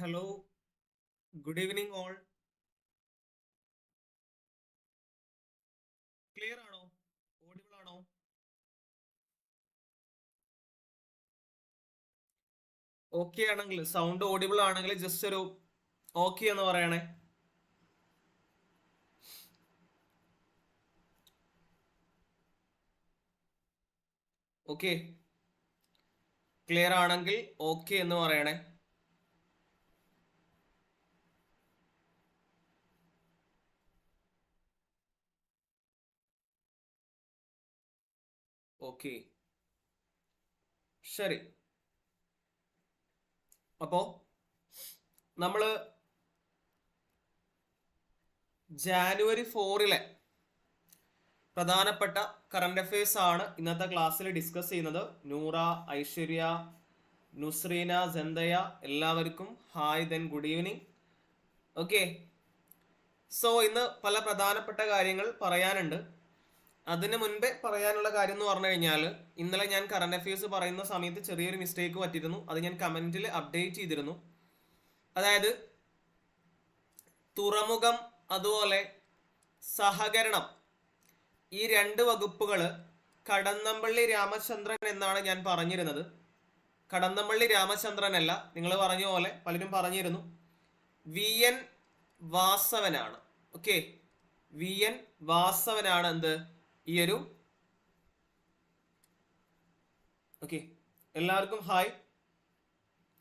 Hello good evening all clear ആണോ? Audible ആണോ? Okay ആണെങ്കിൽ സൗണ്ട് ഓഡിബിൾ ആണെങ്കിൽ ജസ്റ്റ് ഒരു ഓക്കെ എന്ന് പറയണേ. ഓക്കെ ക്ലിയർ ആണെങ്കിൽ ഓക്കെ എന്ന് പറയണേ. ഓക്കെ. ശരി. അപ്പോ നമ്മൾ ജാനുവരി ഫോറിലെ പ്രധാനപ്പെട്ട കറണ്ട് അഫയേഴ്സ് ആണ് ഇന്നത്തെ ക്ലാസ്സിൽ ഡിസ്കസ് ചെയ്യുന്നത്. നൂറ ഐശ്വര്യ നുസ്രീന ജന്തയ എല്ലാവർക്കും hi then good evening okay so ഇന്ന് പല പ്രധാനപ്പെട്ട കാര്യങ്ങൾ പറയാനുണ്ട്. അതിന് മുൻപേ പറയാനുള്ള കാര്യം എന്ന് പറഞ്ഞു കഴിഞ്ഞാൽ ഇന്നലെ ഞാൻ കറണ്ട് അഫയേഴ്സ് പറയുന്ന സമയത്ത് ചെറിയൊരു മിസ്റ്റേക്ക് പറ്റിയിരുന്നു. അത് ഞാൻ കമന്റിൽ അപ്ഡേറ്റ് ചെയ്തിരുന്നു. അതായത് തുറമുഖം അതുപോലെ സഹകരണം ഈ രണ്ട് വകുപ്പുകൾ കടന്നമ്പള്ളി രാമചന്ദ്രൻ എന്നാണ് ഞാൻ പറഞ്ഞിരുന്നത്. കടന്നമ്പള്ളി രാമചന്ദ്രൻ അല്ല നിങ്ങൾ പറഞ്ഞ പോലെ പലരും പറഞ്ഞിരുന്നു. വി എൻ വാസവനാണ്. ഓക്കെ വി എൻ വാസവനാണ് എന്ത്? ഈ ഒരു ഓക്കെ എല്ലാവർക്കും ഹായ്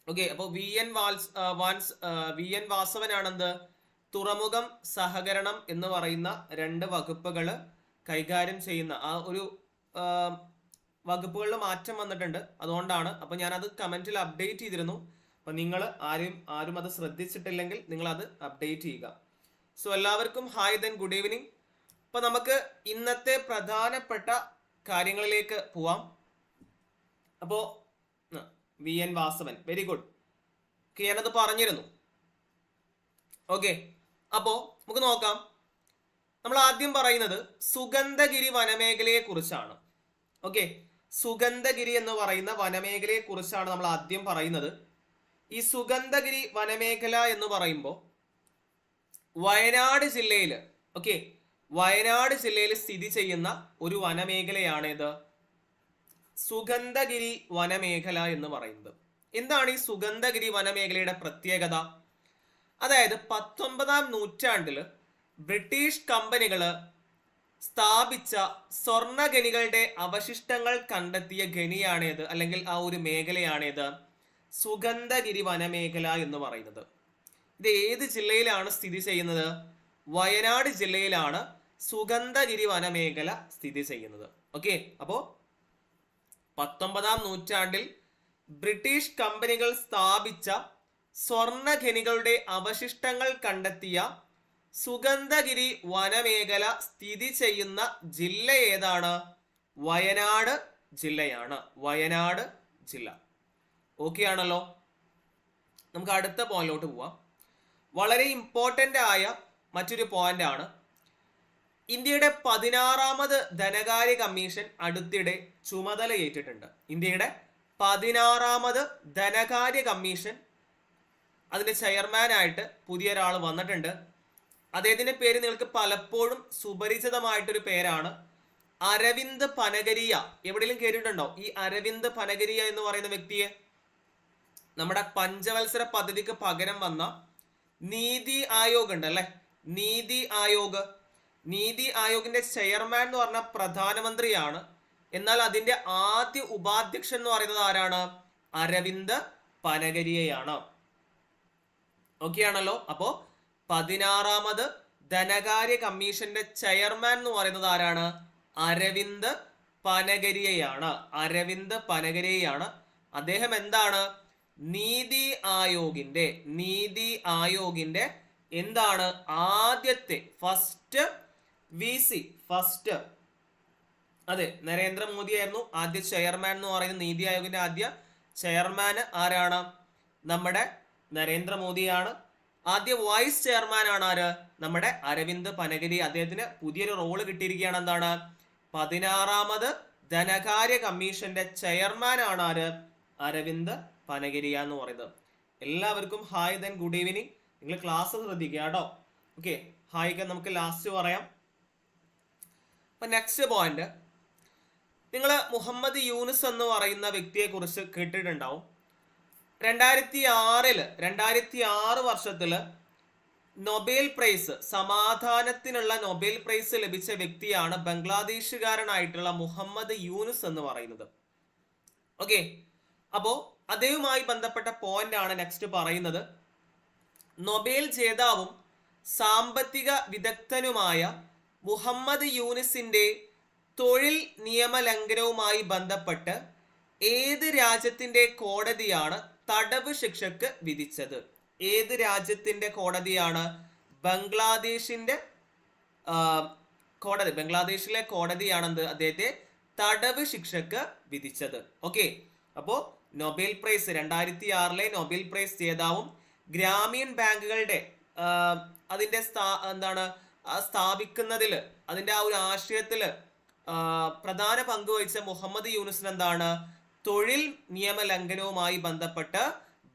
ഓക്കെ അപ്പോൾ വി എൻ വാൽസ് വാൻസ് വി എൻ വാസവനാണെന്ത്? തുറമുഖം സഹകരണം എന്ന് പറയുന്ന രണ്ട് വകുപ്പുകൾ കൈകാര്യം ചെയ്യുന്ന ആ ഒരു വകുപ്പുകളിൽ മാറ്റം വന്നിട്ടുണ്ട്. അതുകൊണ്ടാണ് അപ്പൊ ഞാൻ അത് കമന്റിൽ അപ്ഡേറ്റ് ചെയ്തിരുന്നു. അപ്പൊ നിങ്ങൾ ആരും ആരും അത് ശ്രദ്ധിച്ചിട്ടില്ലെങ്കിൽ നിങ്ങൾ അത് അപ്ഡേറ്റ് ചെയ്യുക. സോ എല്ലാവർക്കും ഹായ് ദെൻ ഗുഡ് ഈവനിങ് അപ്പൊ നമുക്ക് ഇന്നത്തെ പ്രധാനപ്പെട്ട കാര്യങ്ങളിലേക്ക് പോവാം. അപ്പോ V N Vasavan very good ഞാനത് പറഞ്ഞിരുന്നു. ഓക്കെ അപ്പോ നമുക്ക് നോക്കാം. നമ്മൾ ആദ്യം പറയുന്നത് സുഗന്ധഗിരി വനമേഖലയെ കുറിച്ചാണ്. ഓക്കെ സുഗന്ധഗിരി എന്ന് പറയുന്ന വനമേഖലയെ കുറിച്ചാണ് നമ്മൾ ആദ്യം പറയുന്നത്. ഈ സുഗന്ധഗിരി വനമേഖല എന്ന് പറയുമ്പോൾ വയനാട് ജില്ലയിൽ ഓക്കെ വയനാട് ജില്ലയിൽ സ്ഥിതി ചെയ്യുന്ന ഒരു വനമേഖലയാണ് ഇത് സുഗന്ധഗിരി വനമേഖല എന്ന് പറയുന്നത്. എന്താണ് ഈ സുഗന്ധഗിരി വനമേഖലയുടെ പ്രത്യേകത? അതായത് പത്തൊമ്പതാം നൂറ്റാണ്ടിൽ ബ്രിട്ടീഷ് കമ്പനികൾ സ്ഥാപിച്ച സ്വർണഗനികളുടെ അവശിഷ്ടങ്ങൾ കണ്ടെത്തിയ ഖനിയാണേത് അല്ലെങ്കിൽ ആ ഒരു മേഖലയാണേത്. സുഗന്ധഗിരി വനമേഖല എന്ന് പറയുന്നത്. ഇത് ഏത് ജില്ലയിലാണ് സ്ഥിതി ചെയ്യുന്നത്? വയനാട് ജില്ലയിലാണ് സുഗന്ധഗിരി വനമേഖല സ്ഥിതി ചെയ്യുന്നത്. ഓക്കെ അപ്പോ പത്തൊമ്പതാം നൂറ്റാണ്ടിൽ ബ്രിട്ടീഷ് കമ്പനികൾ സ്ഥാപിച്ച സ്വർണഖനികളുടെ അവശിഷ്ടങ്ങൾ കണ്ടെത്തിയ സുഗന്ധഗിരി വനമേഖല സ്ഥിതി ചെയ്യുന്ന ജില്ല ഏതാണ്? വയനാട് ജില്ലയാണ്. വയനാട് ജില്ല. ഓക്കെ ആണല്ലോ? നമുക്ക് അടുത്ത പോയിന്റിലോട്ട് പോവാം. വളരെ ഇമ്പോർട്ടന്റ് ആയ മറ്റൊരു പോയിന്റ് ആണ് ഇന്ത്യയുടെ പതിനാറാമത് ധനകാര്യ കമ്മീഷൻ അടുത്തിടെ ചുമതല ഏറ്റിട്ടുണ്ട്. ഇന്ത്യയുടെ പതിനാറാമത് ധനകാര്യ കമ്മീഷൻ അതിന്റെ ചെയർമാനായിട്ട് പുതിയ ഒരാൾ വന്നിട്ടുണ്ട്. അദ്ദേഹത്തിന്റെ പേര് നിങ്ങൾക്ക് പലപ്പോഴും സുപരിചിതമായിട്ടൊരു പേരാണ്. അരവിന്ദ് പനഗരിയ. എവിടെയെങ്കിലും കേട്ടിട്ടുണ്ടോ? ഈ അരവിന്ദ് പനഗരിയ എന്ന് പറയുന്ന വ്യക്തിയെ? നമ്മുടെ പഞ്ചവത്സര പദ്ധതിക്ക് പകരം വന്ന നീതി ആയോഗ് ഉണ്ടല്ലേ? നീതി ആയോഗ്. നീതി ആയോഗിന്റെ ചെയർമാൻ എന്ന് പറഞ്ഞ പ്രധാനമന്ത്രിയാണ്. എന്നാൽ അതിന്റെ ആദ്യ ഉപാധ്യക്ഷൻ എന്ന് പറയുന്നത് ആരാണ്? അരവിന്ദ് പനഗരിയയാണ്. ഓക്കെ ആണല്ലോ. അപ്പോ പതിനാറാമത് ധനകാര്യ കമ്മീഷന്റെ ചെയർമാൻ എന്ന് പറയുന്നത് ആരാണ്? അരവിന്ദ് പനഗരിയയാണ്. അരവിന്ദ് പനഗരിയയാണ്. അദ്ദേഹം എന്താണ്? നീതി ആയോഗിന്റെ നീതി ആയോഗിന്റെ എന്താണ്? ആദ്യത്തെ ഫസ്റ്റ് വി സി ഫസ്റ്റ് അതെ നരേന്ദ്രമോദി ആയിരുന്നു ആദ്യ ചെയർമാൻ എന്ന് പറയുന്ന നീതി ആയോഗിന്റെ ആദ്യ ചെയർമാൻ ആരാണ്? നമ്മുടെ നരേന്ദ്രമോദിയാണ്. ആദ്യ വൈസ് ചെയർമാൻ ആണ് ആര്? നമ്മുടെ അരവിന്ദ് പനഗിരി. അദ്ദേഹത്തിന് പുതിയൊരു റോൾ കിട്ടിയിരിക്കുകയാണ് എന്താണ്? പതിനാറാമത് ധനകാര്യ കമ്മീഷന്റെ ചെയർമാൻ ആണ് ആര്? അരവിന്ദ് പനഗിരിയ എന്ന് പറയുന്നത്. എല്ലാവർക്കും ഹായ് ദൻ ഗുഡ് ഈവനിങ് നിങ്ങൾ ക്ലാസ് ശ്രദ്ധിക്കുക കേട്ടോ. ഓക്കെ ഹായ്ക്ക് നമുക്ക് ലാസ്റ്റ് പറയാം. അപ്പൊ നെക്സ്റ്റ് പോയിന്റ് നിങ്ങൾ മുഹമ്മദ് യൂനിസ് എന്ന് പറയുന്ന വ്യക്തിയെക്കുറിച്ച് കേട്ടിട്ടുണ്ടാവും. രണ്ടായിരത്തി ആറിൽ രണ്ടായിരത്തി ആറ് വർഷത്തിൽ നൊബേൽ പ്രൈസ് സമാധാനത്തിനുള്ള നൊബേൽ പ്രൈസ് ലഭിച്ച വ്യക്തിയാണ് ബംഗ്ലാദേശുകാരനായിട്ടുള്ള മുഹമ്മദ് യൂനിസ് എന്ന് പറയുന്നത്. ഓക്കെ? അപ്പോൾ അദ്ദേഹവുമായി ബന്ധപ്പെട്ട പോയിന്റ് ആണ് നെക്സ്റ്റ് പറയുന്നത്. നൊബേൽ ജേതാവും സാമ്പത്തിക വിദഗ്ധനുമായ മുഹമ്മദ് യൂനിസിന്റെ തൊഴിൽ നിയമലംഘനവുമായി ബന്ധപ്പെട്ട് ഏത് രാജ്യത്തിന്റെ കോടതിയാണ് തടവ് ശിക്ഷക്ക് വിധിച്ചത്? ഏത് രാജ്യത്തിന്റെ കോടതിയാണ് ബംഗ്ലാദേശിന്റെ ആ, കോടതി ബംഗ്ലാദേശിലെ കോടതിയാണെന്ന് അദ്ദേഹത്തെ തടവ് ശിക്ഷക്ക് വിധിച്ചത്. ഓക്കെ. അപ്പോൾ നൊബേൽ പ്രൈസ് രണ്ടായിരത്തി ആറിലെ നൊബേൽ പ്രൈസ് ജേതാവും ഗ്രാമീൺ ബാങ്കുകളുടെ അതിന്റെ സ്ഥാ- എന്താണ് ആ സ്ഥാപിക്കുന്നതിൽ അതിന്റെ ആ ഒരു ആശയത്തിൽ പ്രധാന പങ്ക് വഹിച്ച മുഹമ്മദ് യൂനുസിന് എന്താണ്? തൊഴിൽ നിയമ ലംഘനവുമായി ബന്ധപ്പെട്ട്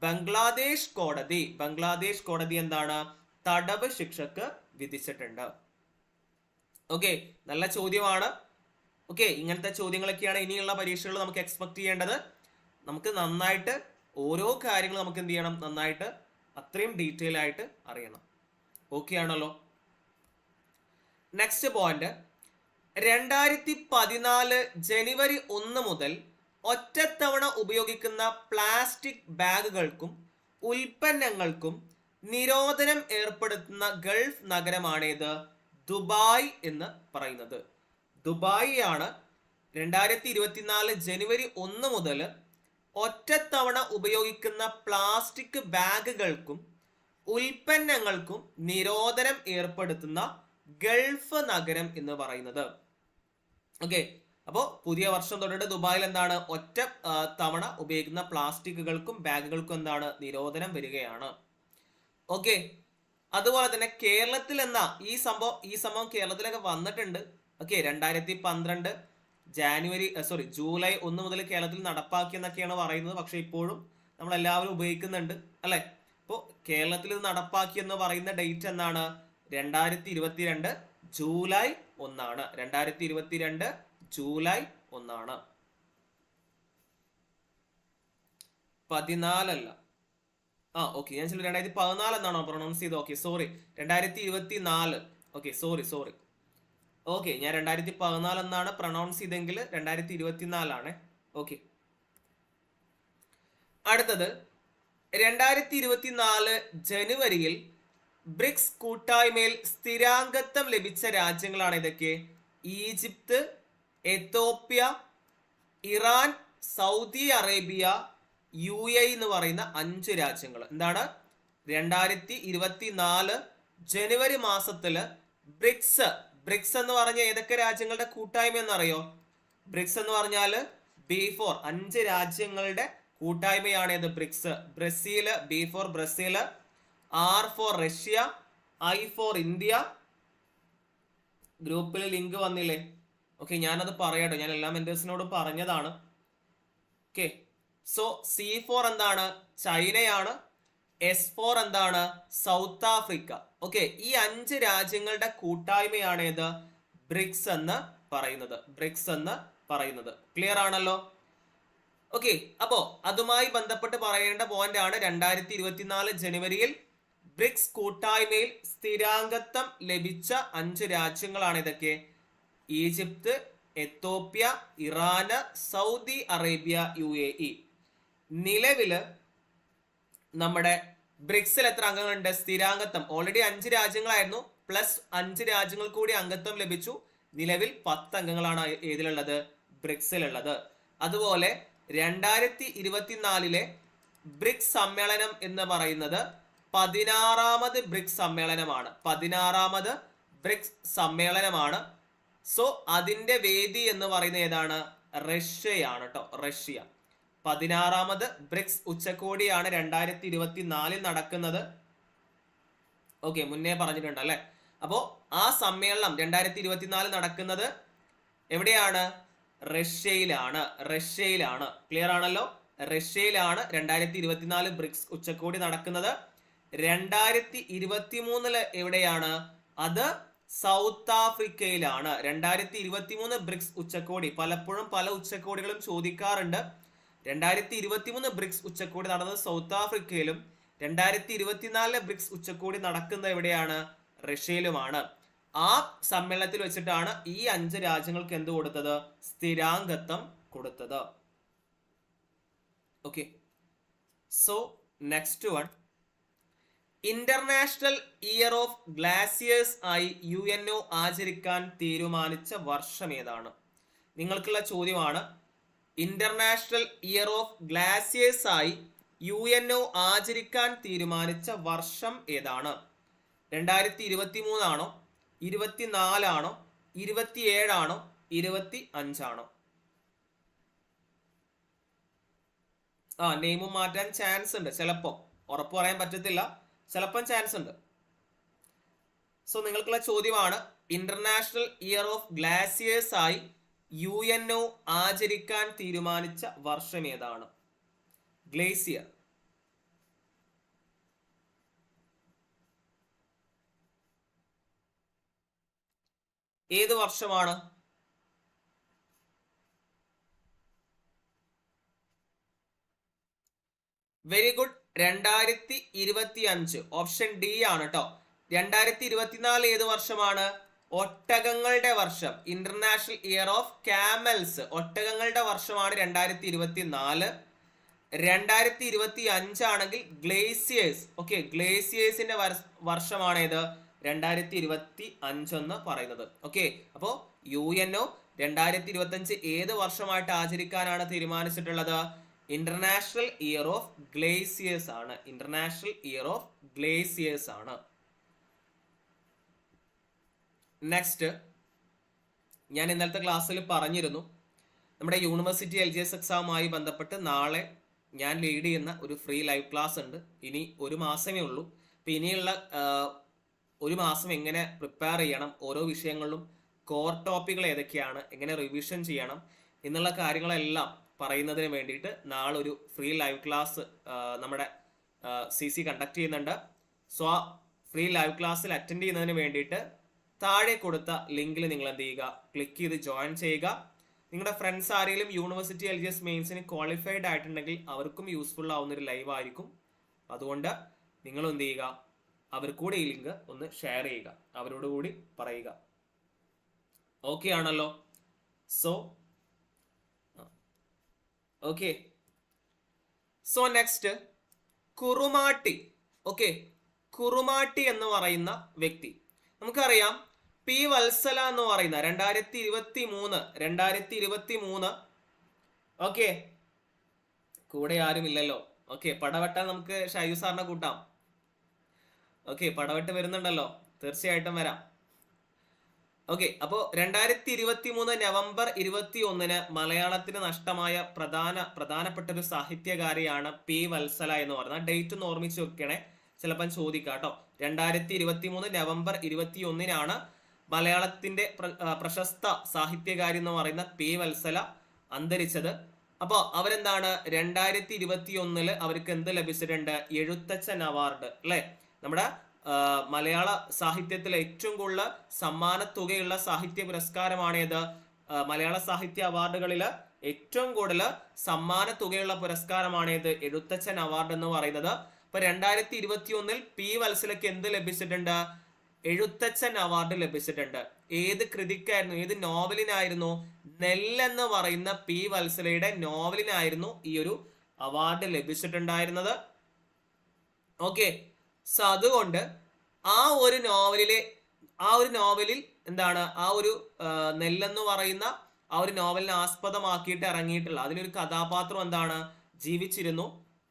ബംഗ്ലാദേശ് കോടതി ബംഗ്ലാദേശ് കോടതി എന്താണ്? തടവ് ശിക്ഷക്ക് വിധിച്ചിട്ടുണ്ട്. ഓക്കെ നല്ല ചോദ്യമാണ്. ഓക്കെ ഇങ്ങനത്തെ ചോദ്യങ്ങളൊക്കെയാണ് ഇനിയുള്ള പരീക്ഷകൾ നമുക്ക് എക്സ്പെക്ട് ചെയ്യേണ്ടത്. നമുക്ക് നന്നായിട്ട് ഓരോ കാര്യങ്ങളും നമുക്ക് എന്ത് ചെയ്യണം? നന്നായിട്ട് അത്രയും ഡീറ്റെയിൽ ആയിട്ട് അറിയണം. ഓക്കെ ആണല്ലോ? നെക്സ്റ്റ് പോയിന്റ് രണ്ടായിരത്തി പതിനാല് ജനുവരി ഒന്ന് മുതൽ ഒറ്റത്തവണ ഉപയോഗിക്കുന്ന പ്ലാസ്റ്റിക് ബാഗുകൾക്കും ഉൽപ്പന്നങ്ങൾക്കും നിരോധനം ഏർപ്പെടുത്തുന്ന ഗൾഫ് നഗരമാണേത് ദുബായ് എന്ന് പറയുന്നത്. ദുബായ് ആണ് രണ്ടായിരത്തി ഇരുപത്തിനാല് ജനുവരി ഒന്ന് മുതൽ ഒറ്റത്തവണ ഉപയോഗിക്കുന്ന പ്ലാസ്റ്റിക് ബാഗുകൾക്കും ഉൽപ്പന്നങ്ങൾക്കും നിരോധനം ഏർപ്പെടുത്തുന്ന ഗൾഫ് നഗരം എന്ന് പറയുന്നത്. ഓക്കെ അപ്പോ പുതിയ വർഷം തൊട്ടിട്ട് ദുബായിൽ എന്താണ്? ഒറ്റ തവണ ഉപയോഗിക്കുന്ന പ്ലാസ്റ്റിക്കുകൾക്കും ബാഗുകൾക്കും എന്താണ്? നിരോധനം വരികയാണ്. ഓക്കെ അതുപോലെ തന്നെ കേരളത്തിൽ എന്നാ ഈ സംഭവം ഈ സംഭവം കേരളത്തിലൊക്കെ വന്നിട്ടുണ്ട്. ഓക്കെ രണ്ടായിരത്തി പന്ത്രണ്ട് ജാനുവരി സോറി ജൂലൈ ഒന്ന് മുതൽ കേരളത്തിൽ നടപ്പാക്കി എന്നൊക്കെയാണ് പറയുന്നത്. പക്ഷെ ഇപ്പോഴും നമ്മൾ എല്ലാവരും ഉപയോഗിക്കുന്നുണ്ട്. അല്ലെ? അപ്പോൾ കേരളത്തിൽ ഇത് നടപ്പാക്കി എന്ന് പറയുന്ന ഡേറ്റ് എന്നാണ്? രണ്ടായിരത്തി ഇരുപത്തിരണ്ട് ജൂലൈ ഒന്നാണ്. രണ്ടായിരത്തി ഇരുപത്തിരണ്ട് ജൂലൈ ഒന്നാണ്. പതിനാലല്ല. ആ ഓക്കെ ഞാൻ ചില രണ്ടായിരത്തി പതിനാല് എന്നാണോ പ്രൊണൗൺസ് ചെയ്തത്? ഓക്കെ സോറി രണ്ടായിരത്തി ഇരുപത്തി നാല് ഓക്കെ സോറി സോറി ഓക്കെ ഞാൻ രണ്ടായിരത്തി പതിനാല് എന്നാണ് പ്രൊണൗൺസ് ചെയ്തെങ്കിൽ രണ്ടായിരത്തി ഇരുപത്തിനാലാണ് ഓക്കെ അടുത്തത്. രണ്ടായിരത്തി ഇരുപത്തിനാല് ജനുവരിയിൽ ബ്രിക്സ് കൂട്ടായ്മയിൽ സ്ഥിരാംഗത്വം ലഭിച്ച രാജ്യങ്ങളാണ് ഇതൊക്കെ Egypt Ethiopia Iran Saudi Arabia U A എന്ന് പറയുന്ന അഞ്ച് രാജ്യങ്ങൾ. എന്താണ്? രണ്ടായിരത്തി ഇരുപത്തി നാല് ജനുവരി മാസത്തിൽ ബ്രിക്സ് ബ്രിക്സ് എന്ന് പറഞ്ഞ ഏതൊക്കെ രാജ്യങ്ങളുടെ കൂട്ടായ്മ എന്നറിയോ? ബ്രിക്സ് എന്ന് പറഞ്ഞാൽ ബി ഫോർ അഞ്ച് രാജ്യങ്ങളുടെ കൂട്ടായ്മയാണ് ഇത് BRICS. Brazil B for Brazil R for Russia I for India. ഗ്രൂപ്പിൽ ലിങ്ക് വന്നില്ലേ? ഓക്കെ ഞാനത് പറയാട്ടോ. ഞാൻ എല്ലാ മെന്റേഴ്സിനോടും പറഞ്ഞതാണ്. ഓക്കെ സോ സി ഫോർ എന്താണ്? ചൈനയാണ്. എസ് ഫോർ എന്താണ്? സൗത്ത് ആഫ്രിക്ക ഓക്കെ ഈ അഞ്ച് രാജ്യങ്ങളുടെ കൂട്ടായ്മയാണ് ഏത്? ബ്രിക്സ് എന്ന് പറയുന്നത്. ബ്രിക്സ് എന്ന് പറയുന്നത്. ക്ലിയർ ആണല്ലോ? ഓക്കെ അപ്പോ അതുമായി ബന്ധപ്പെട്ട് പറയേണ്ട പോയിന്റ് ആണ് രണ്ടായിരത്തി ഇരുപത്തിനാല് ജനുവരിയിൽ ബ്രിക്സ് കൂട്ടായ്മയിൽ സ്ഥിരാംഗത്വം ലഭിച്ച അഞ്ച് രാജ്യങ്ങളാണ് ഇതൊക്കെ. Egypt Ethiopia Iran Saudi Arabia U A E. നിലവിൽ നമ്മുടെ ബ്രിക്സിൽ എത്ര അംഗങ്ങളുണ്ട്? സ്ഥിരാംഗത്വം. ഓൾറെഡി അഞ്ച് രാജ്യങ്ങളായിരുന്നു. പ്ലസ് അഞ്ച് രാജ്യങ്ങൾ കൂടി അംഗത്വം ലഭിച്ചു. നിലവിൽ പത്ത് അംഗങ്ങളാണ് ഏതിലുള്ളത്? ബ്രിക്സിലുള്ളത്. അതുപോലെ രണ്ടായിരത്തി ഇരുപത്തിനാലിലെ ബ്രിക്സ് സമ്മേളനം എന്ന് പറയുന്നത് പതിനാറാമത് ബ്രിക്സ് സമ്മേളനമാണ്. പതിനാറാമത് ബ്രിക്സ് സമ്മേളനമാണ്. സോ അതിന്റെ വേദി എന്ന് പറയുന്നത് ഏതാണ്? റഷ്യയാണ് കേട്ടോ റഷ്യ. പതിനാറാമത് ബ്രിക്സ് ഉച്ചകോടിയാണ് രണ്ടായിരത്തി ഇരുപത്തി നാലിൽ നടക്കുന്നത്. ഓക്കെ മുന്നേ പറഞ്ഞിട്ടുണ്ട് അല്ലേ? അപ്പോൾ ആ സമ്മേളനം രണ്ടായിരത്തി ഇരുപത്തിനാല് നടക്കുന്നത് എവിടെയാണ്? റഷ്യയിലാണ് റഷ്യയിലാണ്. ക്ലിയർ ആണല്ലോ? റഷ്യയിലാണ് രണ്ടായിരത്തി ഇരുപത്തിനാല് ബ്രിക്സ് ഉച്ചകോടി നടക്കുന്നത്. രണ്ടായിരത്തി ഇരുപത്തി മൂന്നിൽ എവിടെയാണ്? അത് സൗത്ത് ആഫ്രിക്കയിലാണ്. രണ്ടായിരത്തി ഇരുപത്തി മൂന്ന് ബ്രിക്സ് ഉച്ചകോടി. പലപ്പോഴും പല ഉച്ചകോടികളും ചോദിക്കാറുണ്ട്. രണ്ടായിരത്തി ഇരുപത്തി മൂന്ന് ബ്രിക്സ് ഉച്ചകോടി നടന്നത് സൗത്ത് ആഫ്രിക്കയിലും രണ്ടായിരത്തി ഇരുപത്തിനാലിലെ ബ്രിക്സ് ഉച്ചകോടി നടക്കുന്നത് എവിടെയാണ്? റഷ്യയിലുമാണ്. ആ സമ്മേളനത്തിൽ വെച്ചിട്ടാണ് ഈ അഞ്ച് രാജ്യങ്ങൾക്ക് എന്ത് കൊടുത്തത്? സ്ഥിരാംഗത്വം കൊടുത്തത്. Okay so next one international year of glaciers ആയി യു എൻ ഒ ആചരിക്കാൻ തീരുമാനിച്ച വർഷം ഏതാണ്? നിങ്ങൾക്കുള്ള ചോദ്യമാണ് ഇന്റർനാഷണൽ ഇയർ ഓഫ് ഗ്ലാസിയേഴ്സ് ആയി യു എൻ ഒ ആചരിക്കാൻ തീരുമാനിച്ച വർഷം ഏതാണ്? രണ്ടായിരത്തി ഇരുപത്തി മൂന്നാണോ ഇരുപത്തിനാലാണോ ഇരുപത്തിയേഴാണോ ഇരുപത്തി അഞ്ചാണോ ആ നെയിമും മാറ്റാൻ ചാൻസ് ഉണ്ട്. ചിലപ്പോ ഉറപ്പ് പറയാൻ പറ്റത്തില്ല. ചിലപ്പം ചാൻസ് ഉണ്ട്. സോ നിങ്ങൾക്കുള്ള ചോദ്യമാണ് ഇന്റർനാഷണൽ ഇയർ ഓഫ് ഗ്ലാസിയേഴ്സ് ആയി യു എൻ ഒ ആചരിക്കാൻ തീരുമാനിച്ച വർഷം ഏതാണ്? ഗ്ലേസിയർ ഏത് വർഷമാണ്? വെരി ഗുഡ് രണ്ടായിരത്തി ഇരുപത്തി അഞ്ച് ഓപ്ഷൻ ഡി ആണ് കേട്ടോ രണ്ടായിരത്തി ഇരുപത്തിനാല് ഏത് വർഷമാണ്? ഒട്ടകങ്ങളുടെ വർഷം. ഇന്റർനാഷണൽ ഇയർ ഓഫ് കാമൽസ് ഒട്ടകങ്ങളുടെ വർഷമാണ് രണ്ടായിരത്തി ഇരുപത്തി നാല് രണ്ടായിരത്തി ഇരുപത്തി അഞ്ചാണെങ്കിൽ ഗ്ലേസിയേഴ്സ്. ഓക്കെ ഗ്ലേസിയേഴ്സിന്റെ വർഷമാണ് ഏത്? രണ്ടായിരത്തി ഇരുപത്തി അഞ്ചെന്ന് പറയുന്നത്. ഓക്കെ അപ്പോ യു എൻ ഒ രണ്ടായിരത്തി ഇരുപത്തി അഞ്ച് ഏത് വർഷമായിട്ട് ആചരിക്കാനാണ് തീരുമാനിച്ചിട്ടുള്ളത്? ഇന്റർനാഷണൽ ഇയർ ഓഫ് ഗ്ലേസിയേഴ്സ് ആണ്. ഇന്റർനാഷണൽ ഇയർ ഓഫ് ഗ്ലേസിയേഴ്സ് ആണ്. നെക്സ്റ്റ് ഞാൻ ഇന്നലത്തെ ക്ലാസ്സിൽ പറഞ്ഞിരുന്നു നമ്മുടെ യൂണിവേഴ്സിറ്റി എൽ ജി എസ് എക്സാമുമായി ബന്ധപ്പെട്ട് നാളെ ഞാൻ ലീഡ് ചെയ്യുന്ന ഒരു ഫ്രീ ലൈവ് ക്ലാസ് ഉണ്ട്. ഇനി ഒരു മാസമേ ഉള്ളൂ. അപ്പം ഇനിയുള്ള ഒരു മാസം എങ്ങനെ പ്രിപ്പയർ ചെയ്യണം ഓരോ വിഷയങ്ങളിലും കോർ ടോപ്പിക്കുകൾ ഏതൊക്കെയാണ് എങ്ങനെ റിവിഷൻ ചെയ്യണം എന്നുള്ള കാര്യങ്ങളെല്ലാം പറയുന്നതിന് വേണ്ടിയിട്ട് നാളെ ഒരു ഫ്രീ ലൈവ് ക്ലാസ് നമ്മുടെ സി സി കണ്ടക്ട് ചെയ്യുന്നുണ്ട്. സോ ആ ഫ്രീ ലൈവ് ക്ലാസ്സിൽ അറ്റൻഡ് ചെയ്യുന്നതിന് വേണ്ടിയിട്ട് താഴെ കൊടുത്ത ലിങ്കിൽ നിങ്ങൾ എന്ത് ചെയ്യുക? ക്ലിക്ക് ചെയ്ത് ജോയിൻ ചെയ്യുക. നിങ്ങളുടെ ഫ്രണ്ട്സ് ആരെങ്കിലും യൂണിവേഴ്സിറ്റി എൽ ജി എസ് മെയിൻസിന് ക്വാളിഫൈഡ് ആയിട്ടുണ്ടെങ്കിൽ അവർക്കും യൂസ്ഫുൾ ആവുന്ന ഒരു ലൈവ് ആയിരിക്കും. അതുകൊണ്ട് നിങ്ങൾ എന്ത് ചെയ്യുക? അവർ കൂടെ ഈ ലിങ്ക് ഒന്ന് ഷെയർ ചെയ്യുക. അവരോട് കൂടി പറയുക. ഓക്കെ ആണല്ലോ. So okay so next Kurumatti. Okay Kurumatti എന്ന് പറയുന്ന വ്യക്തി. നമുക്കറിയാം പി വത്സല എന്ന് പറയുന്ന രണ്ടായിരത്തി ഇരുപത്തി മൂന്ന് രണ്ടായിരത്തി ഇരുപത്തി മൂന്ന് ഓക്കെ കൂടെ ആരും ഇല്ലല്ലോ ഓക്കെ പടവട്ട നമുക്ക് ഷായു സാറിനെ കൂട്ടാം. ഓക്കെ പടവട്ട് വരുന്നുണ്ടല്ലോ. തീർച്ചയായിട്ടും വരാം. ഓക്കെ അപ്പോ രണ്ടായിരത്തി ഇരുപത്തി മൂന്ന് നവംബർ ഇരുപത്തി ഒന്നിന് മലയാളത്തിന് നഷ്ടമായ പ്രധാന പ്രധാനപ്പെട്ട ഒരു സാഹിത്യകാരിയാണ് പി വത്സല എന്ന് പറയുന്നത്. ഡേറ്റ് ഒന്ന് ഓർമ്മിച്ച് വെക്കണേ. ചിലപ്പം ചോദിക്കാം കേട്ടോ. രണ്ടായിരത്തി ഇരുപത്തി മൂന്ന് നവംബർ ഇരുപത്തി ഒന്നിനാണ് മലയാളത്തിന്റെ പ്രശസ്ത സാഹിത്യകാരി എന്ന് പറയുന്ന പി വത്സല അന്തരിച്ചത്. അപ്പോ അവരെന്താണ്? രണ്ടായിരത്തി ഇരുപത്തി ഒന്നിൽ അവർക്ക് എന്ത് ലഭിച്ചിട്ടുണ്ട്? എഴുത്തച്ഛൻ അവാർഡ് അല്ലെ? നമ്മുടെ മലയാള സാഹിത്യത്തിലെ ഏറ്റവും കൂടുതൽ സമ്മാനത്തുകയുള്ള സാഹിത്യ പുരസ്കാരമാണേത്. മലയാള സാഹിത്യ അവാർഡുകളിൽ ഏറ്റവും കൂടുതൽ സമ്മാന തുകയുള്ള പുരസ്കാരമാണ് ഏത് എഴുത്തച്ഛൻ അവാർഡ് എന്ന് പറയുന്നത്. ഇപ്പൊ രണ്ടായിരത്തി ഇരുപത്തി ഒന്നിൽ പി വത്സലയ്ക്ക് എന്ത് ലഭിച്ചിട്ടുണ്ട്? എഴുത്തച്ഛൻ അവാർഡ് ലഭിച്ചിട്ടുണ്ട്. ഏത് കൃതിക്കായിരുന്നു? ഏത് നോവലിനായിരുന്നു? നെല്ലെന്ന് പറയുന്ന പി വത്സലയുടെ നോവലിനായിരുന്നു ഈ ഒരു അവാർഡ് ലഭിച്ചിട്ടുണ്ടായിരുന്നത്. ഓക്കെ. സോ അതുകൊണ്ട് ആ ഒരു നോവലിലെ ആ ഒരു നോവലിൽ എന്താണ് ആ ഒരു നെല്ലെന്ന് പറയുന്ന ആ ഒരു നോവലിനെ ആസ്പദമാക്കിയിട്ട് ഇറങ്ങിയിട്ടുള്ള അതിലൊരു കഥാപാത്രം എന്താണ് ജീവിച്ചിരുന്നു.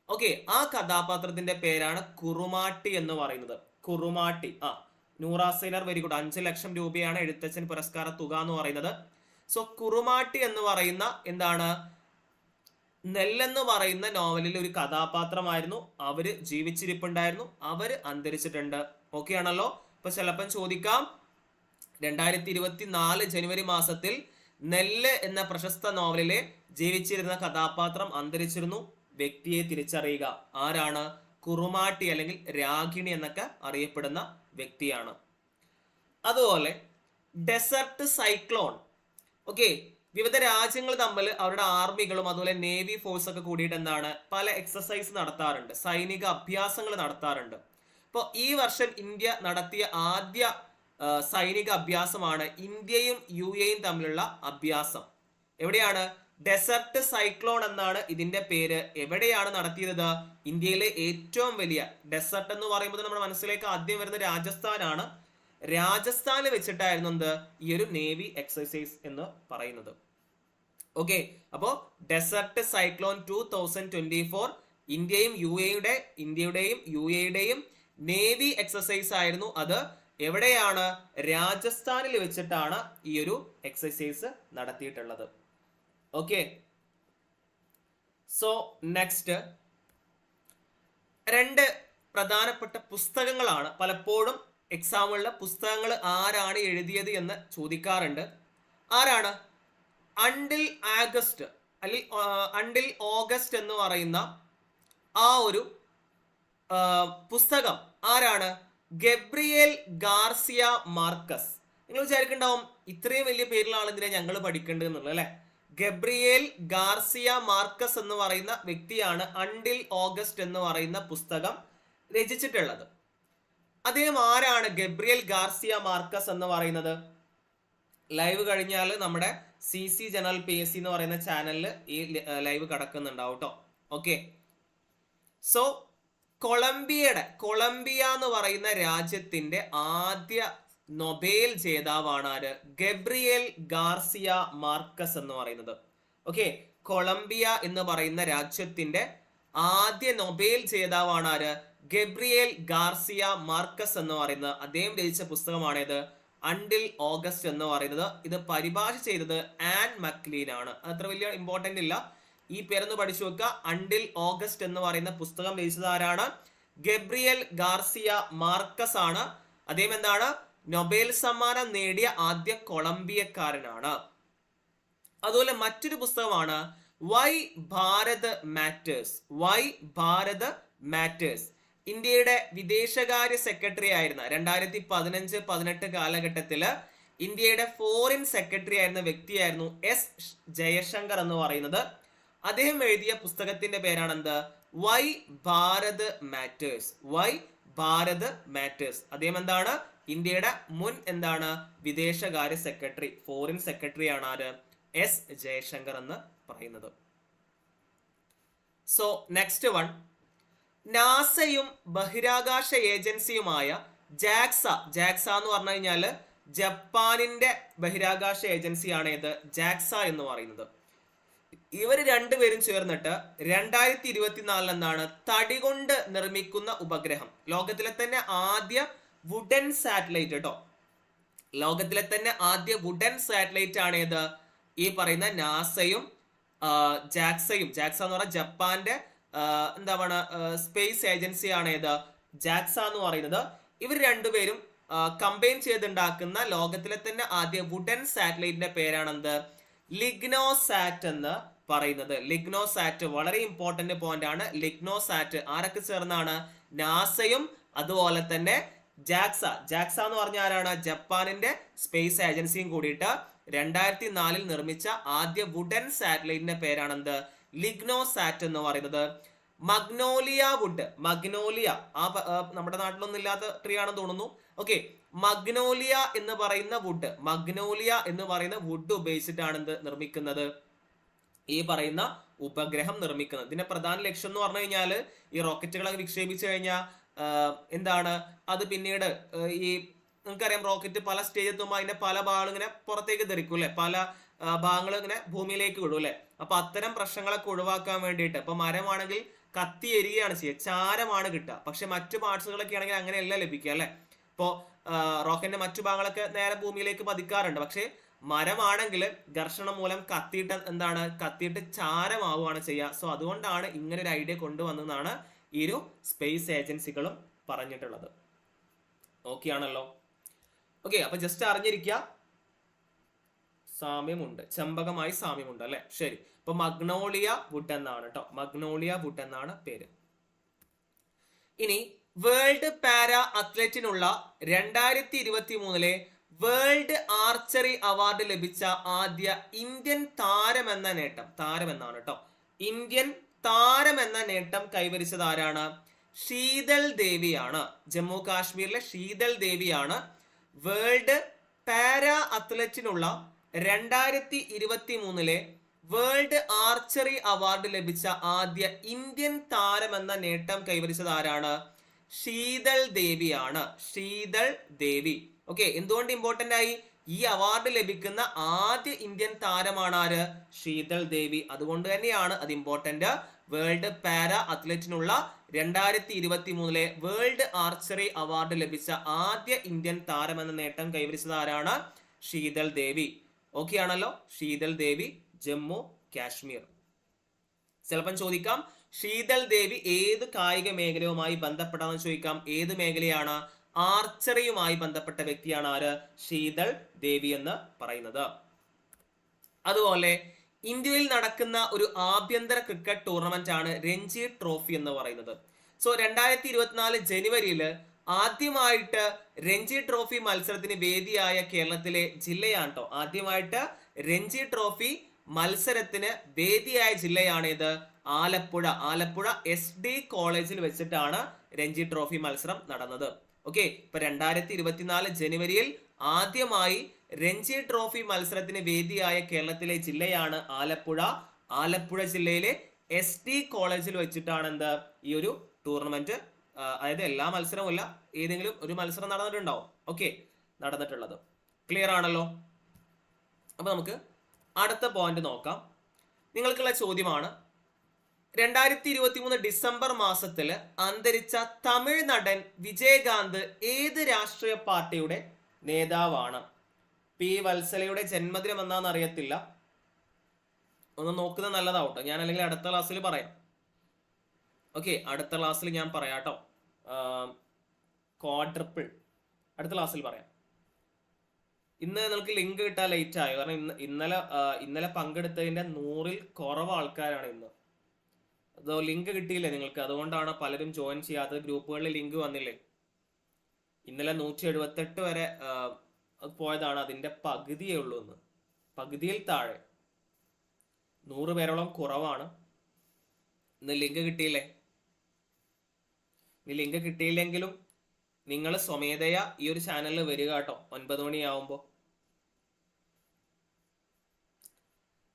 ഓക്കെ ആ കഥാപാത്രത്തിന്റെ പേരാണ് കുറുമാട്ടി എന്ന് പറയുന്നത്. കുറുമാട്ടി ആ നൂറാസൈലർ വെരി ഗുഡ് അഞ്ച് ലക്ഷം രൂപയാണ് എഴുത്തച്ഛൻ പുരസ്കാര തുക എന്ന് പറയുന്നത്. സോ കുറുമാട്ടി എന്ന് പറയുന്ന എന്താണ് നെല്ലെന്ന് പറയുന്ന നോവലിൽ ഒരു കഥാപാത്രമായിരുന്നു. അവർ ജീവിച്ചിരിപ്പുണ്ടായിരുന്നു. അവർ അന്തരിച്ചിട്ടുണ്ട്. ഓക്കെ ആണല്ലോ? ഇപ്പൊ ചിലപ്പം ചോദിക്കാം. രണ്ടായിരത്തി ഇരുപത്തി നാല് ജനുവരി മാസത്തിൽ നെല്ല് എന്ന പ്രശസ്ത നോവലിലെ ജീവിച്ചിരുന്ന കഥാപാത്രം അന്തരിച്ചിരുന്നു. വ്യക്തിയെ തിരിച്ചറിയുക. ആരാണ്? കുറുമാട്ടി അല്ലെങ്കിൽ രാഗിണി എന്നൊക്കെ അറിയപ്പെടുന്ന വ്യക്തിയാണ്. അതുപോലെ ഡെസർട്ട് സൈക്ലോൺ ഓക്കെ വിവിധ രാജ്യങ്ങൾ തമ്മിൽ അവരുടെ ആർമികളും അതുപോലെ നേവി ഫോഴ്സ് ഒക്കെ കൂടിയിട്ട് എന്താണ് പല എക്സസൈസ് നടത്താറുണ്ട്. സൈനിക അഭ്യാസങ്ങൾ നടത്താറുണ്ട്. അപ്പോൾ ഈ വർഷം ഇന്ത്യ നടത്തിയ ആദ്യ സൈനിക അഭ്യാസമാണ് ഇന്ത്യയും യു എയും തമ്മിലുള്ള അഭ്യാസം. എവിടെയാണ്? ഡെസർട്ട് സൈക്ലോൺ എന്നാണ് ഇതിന്റെ പേര്. എവിടെയാണ് നടത്തിയത്? ഇന്ത്യയിലെ ഏറ്റവും വലിയ ഡെസർട്ട് എന്ന് പറയുമ്പോൾ നമ്മുടെ മനസ്സിലേക്ക് ആദ്യം വരുന്ന രാജസ്ഥാനാണ്. രാജസ്ഥാനിൽ വെച്ചിട്ടായിരുന്നു എന്ത്? ഈ ഒരു നേവി എക്സസൈസ് എന്ന് പറയുന്നത്. ഓക്കെ അപ്പോ desert cyclone two thousand twenty four ഇന്ത്യയും യു എയുടെ ഇന്ത്യയുടെയും യു എയുടെയും നേവി എക്സസൈസ് ആയിരുന്നു അത്. എവിടെയാണ്? രാജസ്ഥാനിൽ വെച്ചിട്ടാണ് ഈ ഒരു എക്സസൈസ് നടത്തിയിട്ടുള്ളത്. ഓക്കെ സോ നെക്സ്റ്റ് രണ്ട് പ്രധാനപ്പെട്ട പുസ്തകങ്ങളാണ് പലപ്പോഴും എക്സാമുകളിലെ പുസ്തകങ്ങൾ ആരാണ് എഴുതിയത് എന്ന് ചോദിക്കാറുണ്ട്. ആരാണ്? അണ്ടിൽ ആഗസ്റ്റ് അല്ലെങ്കിൽ അണ്ടിൽ ഓഗസ്റ്റ് എന്ന് പറയുന്ന ആ ഒരു പുസ്തകം ആരാണ്? Gabriel Garcia Marquez. നിങ്ങൾ വിചാരിക്കണ്ടാവും ഇത്രയും വലിയ പേരിലാണ് ഇതിനെ ഞങ്ങൾ പഠിക്കേണ്ടത് എന്നുള്ളത് അല്ലെ? ഗബ്രിയേൽ ഗാർസിയ മാർക്കസ് എന്ന് പറയുന്ന വ്യക്തിയാണ് അണ്ടിൽ ഓഗസ്റ്റ് എന്ന് പറയുന്ന പുസ്തകം രചിച്ചിട്ടുള്ളത്. അദ്ദേഹം ആരാണ് ഗബ്രിയേൽ ഗാർസിയ മാർക്കസ് എന്ന് പറയുന്നത്? ലൈവ് കഴിഞ്ഞാൽ നമ്മുടെ C C general P S C എന്ന് പറയുന്ന ചാനലിൽ ഈ ലൈവ് കിടക്കുന്നുണ്ടാവും കേട്ടോ ഓക്കെ സോ കൊളംബിയയുടെ കൊളംബിയ എന്ന് പറയുന്ന രാജ്യത്തിന്റെ ആദ്യ നൊബേൽ ജേതാവാണ് ആര്? ഗബ്രിയേൽ ഗാർസിയ മാർക്കസ് എന്ന് പറയുന്നത്. ഓക്കെ കൊളംബിയ എന്ന് പറയുന്ന രാജ്യത്തിന്റെ ആദ്യ നൊബേൽ ജേതാവാണ് ആര്? ഗബ്രിയേൽ ഗാർസിയ മാർക്കസ് എന്ന് പറയുന്നത്. അദ്ദേഹം രചിച്ച പുസ്തകമാണേത് അണ്ടിൽ ഓഗസ്റ്റ് എന്ന് പറയുന്നത് ഇത് പരിഭാഷ ചെയ്തത് ആൻ മക്ലീൻ ആണ്. അത്ര വലിയ ഇമ്പോർട്ടന്റ് ഇല്ല. ഈ പേരൊന്ന് പഠിച്ചു വെക്കുക അണ്ടിൽ ഓഗസ്റ്റ് എന്ന് പറയുന്ന പുസ്തകം രചിച്ചത് ആരാണ്? ഗബ്രിയൽ ഗാർസിയ മാർക്കസ് ആണ്. അദ്ദേഹം എന്താണ്? നൊബേൽ സമ്മാനം നേടിയ ആദ്യ കൊളംബിയക്കാരനാണ്. അതുപോലെ മറ്റൊരു പുസ്തകമാണ് why Bharat matters. Why Bharat matters. ഇന്ത്യയുടെ വിദേശകാര്യ സെക്രട്ടറി ആയിരുന്ന രണ്ടായിരത്തി പതിനഞ്ച് പതിനെട്ട് കാലഘട്ടത്തിൽ ഇന്ത്യയുടെ ഫോറിൻ സെക്രട്ടറി ആയിരുന്ന വ്യക്തിയായിരുന്നു എസ് ജയശങ്കർ എന്ന് പറയുന്നത്. അദ്ദേഹം എഴുതിയ പുസ്തകത്തിന്റെ പേരാണ് എന്ത് why Bharat matters why Bharat matters അദ്ദേഹം എന്താണ്? ഇന്ത്യയുടെ മുൻ എന്താണ്? വിദേശകാര്യ സെക്രട്ടറി ഫോറിൻ സെക്രട്ടറി ആണ് ആര്? എസ് ജയശങ്കർ എന്ന് പറയുന്നത്. സോ നെക്സ്റ്റ് വൺ നാസയും ബഹിരാകാശ ഏജൻസിയുമായ ജാക്സ ജാക്സ എന്ന് പറഞ്ഞു കഴിഞ്ഞാൽ ജപ്പാനിന്റെ ബഹിരാകാശ ഏജൻസിയാണ് ഇത് ജാക്സ എന്ന് പറയുന്നത്. ഇവർ രണ്ടുപേരും ചേർന്നിട്ട് രണ്ടായിരത്തി ഇരുപത്തിനാലിൽ എന്നാണ് തടി കൊണ്ട് നിർമ്മിക്കുന്ന ഉപഗ്രഹം. ലോകത്തിലെ തന്നെ ആദ്യ വുഡൻ സാറ്റലൈറ്റ് കേട്ടോ ലോകത്തിലെ തന്നെ ആദ്യ വുഡൻ സാറ്റലൈറ്റ് ആണ് ഇത്. ഈ പറയുന്ന നാസയും ജാക്സയും ജാക്സ എന്ന് പറഞ്ഞാൽ ജപ്പാന്റെ ആ, എന്താ പറയുക സ്പേസ് ഏജൻസിയാണ് ഏത്? ജാക്സ എന്ന് പറയുന്നത്. ഇവർ രണ്ടുപേരും കമ്പൈൻ ചെയ്തുണ്ടാക്കുന്ന ലോകത്തിലെ തന്നെ ആദ്യ വുഡൻ സാറ്റലൈറ്റിന്റെ പേരാണെന്ത്? ലിഗ്നോസാറ്റ് എന്ന് പറയുന്നത്. ലിഗ്നോസാറ്റ് വളരെ ഇമ്പോർട്ടന്റ് പോയിന്റ് ആണ്. ലിഗ്നോസാറ്റ് ആരൊക്കെ ചേർന്നാണ്? നാസയും അതുപോലെ തന്നെ ജാക്സ ജാക്സ എന്ന് പറഞ്ഞ ആരാണ്? ജപ്പാനിന്റെ സ്പേസ് ഏജൻസിയും കൂടിയിട്ട് രണ്ടായിരത്തി നാലിൽ നിർമ്മിച്ച ആദ്യ വുഡൻ സാറ്റലൈറ്റിന്റെ പേരാണെന്ത്? ലിഗ്നോസാറ്റ് എന്ന് പറയുന്നത് മഗ്നോലിയ വുഡ് മഗ്നോലിയ. ആ നമ്മുടെ നാട്ടിലൊന്നും ഇല്ലാത്ത ട്രീ ആണെന്ന് തോന്നുന്നു. ഓക്കെ മഗ്നോലിയ എന്ന് പറയുന്ന വുഡ് മഗ്നോലിയ എന്ന് പറയുന്ന വുഡ് ഉപയോഗിച്ചിട്ടാണ് എന്ത് നിർമ്മിക്കുന്നത്? ഈ പറയുന്ന ഉപഗ്രഹം നിർമ്മിക്കുന്നത്. ഇതിന്റെ പ്രധാന ലക്ഷ്യം എന്ന് പറഞ്ഞു കഴിഞ്ഞാൽ ഈ റോക്കറ്റുകളൊക്കെ വിക്ഷേപിച്ചു കഴിഞ്ഞാൽ എന്താണ്? അത് പിന്നീട് ഈ നിങ്ങൾക്കറിയാം റോക്കറ്റ് പല സ്റ്റേജ് എത്തുമ്പോൾ അതിന്റെ പല ഭാഗങ്ങൾ ഇങ്ങനെ പുറത്തേക്ക് തെറിക്കും അല്ലെ? പല ഭാഗങ്ങൾ ഇങ്ങനെ ഭൂമിയിലേക്ക് വിടും അല്ലെ? അപ്പൊ അത്തരം പ്രശ്നങ്ങളൊക്കെ ഒഴിവാക്കാൻ വേണ്ടിയിട്ട്. ഇപ്പൊ മരമാണെങ്കിൽ കത്തി എരിയാണ് ചെയ്യുക. ചാരമാണ് കിട്ടുക. പക്ഷെ മറ്റു പാർട്സുകളൊക്കെ ആണെങ്കിൽ അങ്ങനെയല്ല ലഭിക്കുക അല്ലെ? ഇപ്പോ റോക്കറ്റിന്റെ മറ്റു ഭാഗങ്ങളൊക്കെ നേരെ ഭൂമിയിലേക്ക് പതിക്കാറുണ്ട്. പക്ഷെ മരമാണെങ്കിൽ ഘർഷണം മൂലം കത്തിയിട്ട് എന്താണ്? കത്തിയിട്ട് ചാരമാവുകയാണ് ചെയ്യുക. സോ അതുകൊണ്ടാണ് ഇങ്ങനെ ഒരു ഐഡിയ കൊണ്ടുവന്നതാണ് ഈ സ്പേസ് ഏജൻസികളും പറഞ്ഞിട്ടുള്ളത്. ഓക്കെ ആണല്ലോ ഓക്കെ അപ്പൊ ജസ്റ്റ് അറിഞ്ഞിരിക്കുക. സാമ്യമുണ്ട്. ചെമ്പകമായി സാമ്യമുണ്ട് അല്ലെ? ശരി. ഇപ്പൊ മഗ്നോളിയ വുഡ് എന്നാണ് കേട്ടോ മഗ്നോളിയ വുഡ് എന്നാണ് പേര്. ഇനി വേൾഡ് പാര അത്ലറ്റിനുള്ള രണ്ടായിരത്തി ഇരുപത്തി മൂന്നിലെ വേൾഡ് ആർച്ചറി അവാർഡ് ലഭിച്ച ആദ്യ ഇന്ത്യൻ താരം എന്ന നേട്ടം. താരം എന്നാണ് കേട്ടോ ഇന്ത്യൻ താരം എന്ന നേട്ടം കൈവരിച്ചത് ആരാണ്? ശീതൾ ദേവിയാണ്. ജമ്മു കാശ്മീരിലെ ശീതൾ ദേവിയാണ് വേൾഡ് പാര അത്ലറ്റിനുള്ള രണ്ടായിരത്തി ഇരുപത്തി മൂന്നിലെ വേൾഡ് ആർച്ചറി അവാർഡ് ലഭിച്ച ആദ്യ ഇന്ത്യൻ താരമെന്ന നേട്ടം കൈവരിച്ചത് ആരാണ്? ശീതൾ ദേവിയാണ്. ശീതൾ ദേവി. ഓക്കെ എന്തുകൊണ്ട് ഇമ്പോർട്ടന്റ് ആയി? ഈ അവാർഡ് ലഭിക്കുന്ന ആദ്യ ഇന്ത്യൻ താരമാണ് ആര്? ശീതൾ ദേവി. അതുകൊണ്ട് തന്നെയാണ് അത് ഇമ്പോർട്ടന്റ് വേൾഡ് പാര അത്ലറ്റിനുള്ള രണ്ടായിരത്തി ഇരുപത്തി മൂന്നിലെ വേൾഡ് ആർച്ചറി അവാർഡ് ലഭിച്ച ആദ്യ ഇന്ത്യൻ താരം എന്ന നേട്ടം കൈവരിച്ചത് ആരാണ്? ശീതൾ ദേവി. ഓക്കെ ആണല്ലോ ശീതൽ ദേവി ജമ്മു കാശ്മീർ. ചിലപ്പം ചോദിക്കാം ശീതൽ ദേവി ഏത് കായിക മേഖലയുമായി ബന്ധപ്പെട്ടാന്ന് ചോദിക്കാം. ഏത് മേഖലയാണ്? ആർച്ചറിയുമായി ബന്ധപ്പെട്ട വ്യക്തിയാണ് ആര്? ശീതൾ ദേവി എന്ന് പറയുന്നത്. അതുപോലെ ഇന്ത്യയിൽ നടക്കുന്ന ഒരു ആഭ്യന്തര ക്രിക്കറ്റ് ടൂർണമെന്റ് ആണ് രഞ്ജി ട്രോഫി എന്ന് പറയുന്നത്. സോ രണ്ടായിരത്തി ഇരുപത്തിനാല് ജനുവരിയിൽ ആദ്യമായിട്ട് രഞ്ജി ട്രോഫി മത്സരത്തിന് വേദിയായ കേരളത്തിലെ ജില്ലയാണ് കേട്ടോ ആദ്യമായിട്ട് രഞ്ജി ട്രോഫി മത്സരത്തിന് വേദിയായ ജില്ലയാണ് ഇത് ആലപ്പുഴ ആലപ്പുഴ എസ് ഡി കോളേജിൽ വെച്ചിട്ടാണ് രഞ്ജി ട്രോഫി മത്സരം നടന്നത്. ഓക്കെ ഇപ്പൊ രണ്ടായിരത്തി ഇരുപത്തിനാല് ജനുവരിയിൽ ആദ്യമായി രഞ്ജി ട്രോഫി മത്സരത്തിന് വേദിയായ കേരളത്തിലെ ജില്ലയാണ് ആലപ്പുഴ. ആലപ്പുഴ ജില്ലയിലെ എസ് ഡി കോളേജിൽ വെച്ചിട്ടാണ് എന്ത് ഈ ഒരു ടൂർണമെന്റ് അതായത് എല്ലാ മത്സരവുമല്ല. ഏതെങ്കിലും ഒരു മത്സരം നടന്നിട്ടുണ്ടാവും. ഓക്കെ നടന്നിട്ടുള്ളത്. ക്ലിയർ ആണല്ലോ? അപ്പൊ നമുക്ക് അടുത്ത പോയിന്റ് നോക്കാം. നിങ്ങൾക്കുള്ള ചോദ്യമാണ്. രണ്ടായിരത്തി ഇരുപത്തി മൂന്ന് ഡിസംബർ മാസത്തിൽ അന്തരിച്ച തമിഴ് നടൻ വിജയകാന്ത് ഏത് രാഷ്ട്രീയ പാർട്ടിയുടെ നേതാവാണ്? പി വത്സലയുടെ ജന്മദിനം എന്നാന്ന് അറിയത്തില്ല. ഒന്ന് നോക്കുന്നത് നല്ലതാവട്ടോ. ഞാൻ അല്ലെങ്കിൽ അടുത്ത ക്ലാസ്സിൽ പറയാം. ഓക്കെ അടുത്ത ക്ലാസ്സിൽ ഞാൻ പറയാം കേട്ടോ ക്വാഡ്രിപ്പിൾ അടുത്ത ക്ലാസ്സിൽ പറയാം. ഇന്ന് നിങ്ങൾക്ക് ലിങ്ക് കിട്ടാൻ ലേറ്റ് ആയി. കാരണം ഇന്ന് ഇന്നലെ ഇന്നലെ പങ്കെടുത്തതിന്റെ നൂറിൽ കുറവ് ആൾക്കാരാണ് ഇന്ന്. അതോ ലിങ്ക് കിട്ടിയില്ലേ നിങ്ങൾക്ക്? അതുകൊണ്ടാണ് പലരും ജോയിൻ ചെയ്യാത്തത്. ഗ്രൂപ്പുകളിൽ ലിങ്ക് വന്നില്ലേ? ഇന്നലെ നൂറ്റി എഴുപത്തെട്ട് വരെ പോയതാണ്. അതിന്റെ പകുതിയേ ഉള്ളൂ ഇന്ന്. പകുതിയിൽ താഴെ. നൂറ് പേരോളം കുറവാണ്. ഇന്ന് ലിങ്ക് കിട്ടിയില്ലേ? ഇനി ലിങ്ക് കിട്ടിയില്ലെങ്കിലും നിങ്ങൾ സ്വമേധയാ ഈ ഒരു ചാനലിൽ വരിക കേട്ടോ. ഒൻപത് മണിയാവുമ്പോൾ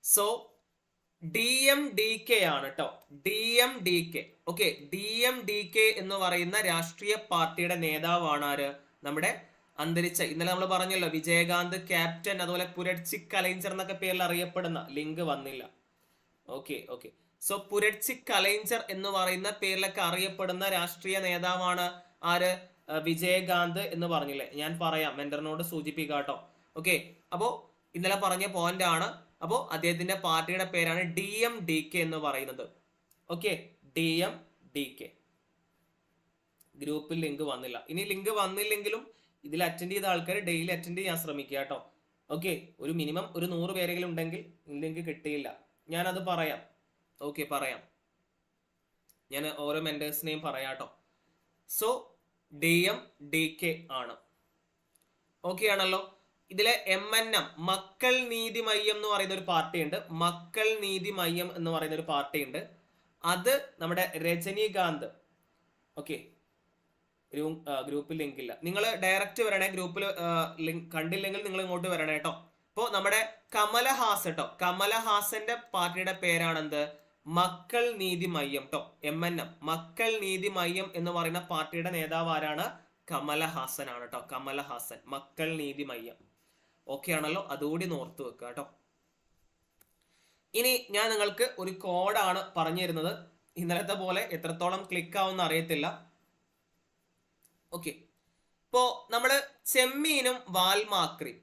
so D M D K ആണ് കേട്ടോ D M D K okay D M D K എന്ന് പറയുന്ന രാഷ്ട്രീയ പാർട്ടിയുടെ നേതാവാണ് ആര്? നമ്മുടെ അന്തരിച്ച ഇന്നലെ നമ്മൾ പറഞ്ഞല്ലോ വിജയകാന്ത് ക്യാപ്റ്റൻ അതുപോലെ പുരട്ചി കലൈഞ്ചർ എന്നൊക്കെ പേരിൽ അറിയപ്പെടുന്ന. ലിങ്ക് വന്നില്ല. Okay okay so Puratchi Kalaignar എന്ന് പറയുന്ന പേരിലൊക്കെ അറിയപ്പെടുന്ന രാഷ്ട്രീയ നേതാവാണ് ആര്? വിജയകാന്ത് എന്ന് പറഞ്ഞില്ലേ? ഞാൻ പറയാം മെന്ററിനോട് സൂചിപ്പിക്കാം കേട്ടോ. ഓക്കെ അപ്പോ ഇന്നലെ പറഞ്ഞ പോയിന്റ് ആണ്. അപ്പോ അദ്ദേഹത്തിന്റെ പാർട്ടിയുടെ പേരാണ് ഡി എം ഡി കെ എന്ന് പറയുന്നത്. Okay D M D K ഗ്രൂപ്പിൽ ലിങ്ക് വന്നില്ല. ഇനി ലിങ്ക് വന്നില്ലെങ്കിലും ഇതിൽ അറ്റൻഡ് ചെയ്ത ആൾക്കാർ ഡെയിലി അറ്റൻഡ് ചെയ്യാൻ ശ്രമിക്കുക കേട്ടോ. ഓക്കെ ഒരു മിനിമം ഒരു നൂറ് പേരെങ്കിലും ഉണ്ടെങ്കിൽ ലിങ്ക് കിട്ടിയില്ല. ഞാനത് പറയാം. ഓക്കെ പറയാം. ഞാൻ ഓരോ മെന്റേഴ്സിനെയും പറയാം കേട്ടോ so D M D K ആണ്. ഓക്കെ ആണല്ലോ? ഇതിലെ എം എൻ എം മക്കൾ നീതി മയ്യം എന്ന് പറയുന്ന ഒരു പാർട്ടി ഉണ്ട് മക്കൾ നീതി മയ്യം എന്ന് പറയുന്ന ഒരു പാർട്ടി ഉണ്ട് അത് നമ്മുടെ രജനീകാന്ത്. ഓക്കെ ഗ്രൂപ്പിൽ ലിങ്ക് ഇല്ല. നിങ്ങൾ ഡയറക്റ്റ് വരണേ ഗ്രൂപ്പിൽ ലിങ്ക് കണ്ടില്ലെങ്കിൽ നിങ്ങൾ ഇങ്ങോട്ട് വരണേട്ടോ കേട്ടോ ഇപ്പോ നമ്മുടെ കമലഹാസ് കേട്ടോ കമലഹാസന്റെ പാർട്ടിയുടെ പേരാണെന്ത്? മക്കൾ നീതി മയ്യം കേട്ടോ എം എൻ എം മക്കൾ നീതി മയ്യം എന്ന് പറയുന്ന പാർട്ടിയുടെ നേതാവ് ആരാണ്? കമലഹാസൻ ആണ് കേട്ടോ കമലഹാസൻ മക്കൾ നീതി മയ്യം. ഓക്കെ ആണല്ലോ? അതുകൂടി നോർത്ത് വെക്കുക കേട്ടോ ഇനി ഞാൻ നിങ്ങൾക്ക് ഒരു കോഡാണ് പറഞ്ഞു തരുന്നത്. ഇന്നലത്തെ പോലെ എത്രത്തോളം ക്ലിക്ക് ആവുമെന്ന് അറിയത്തില്ല. ഓക്കെ ഇപ്പോ നമ്മൾ ചെമ്മീനും വാൽമാക്രി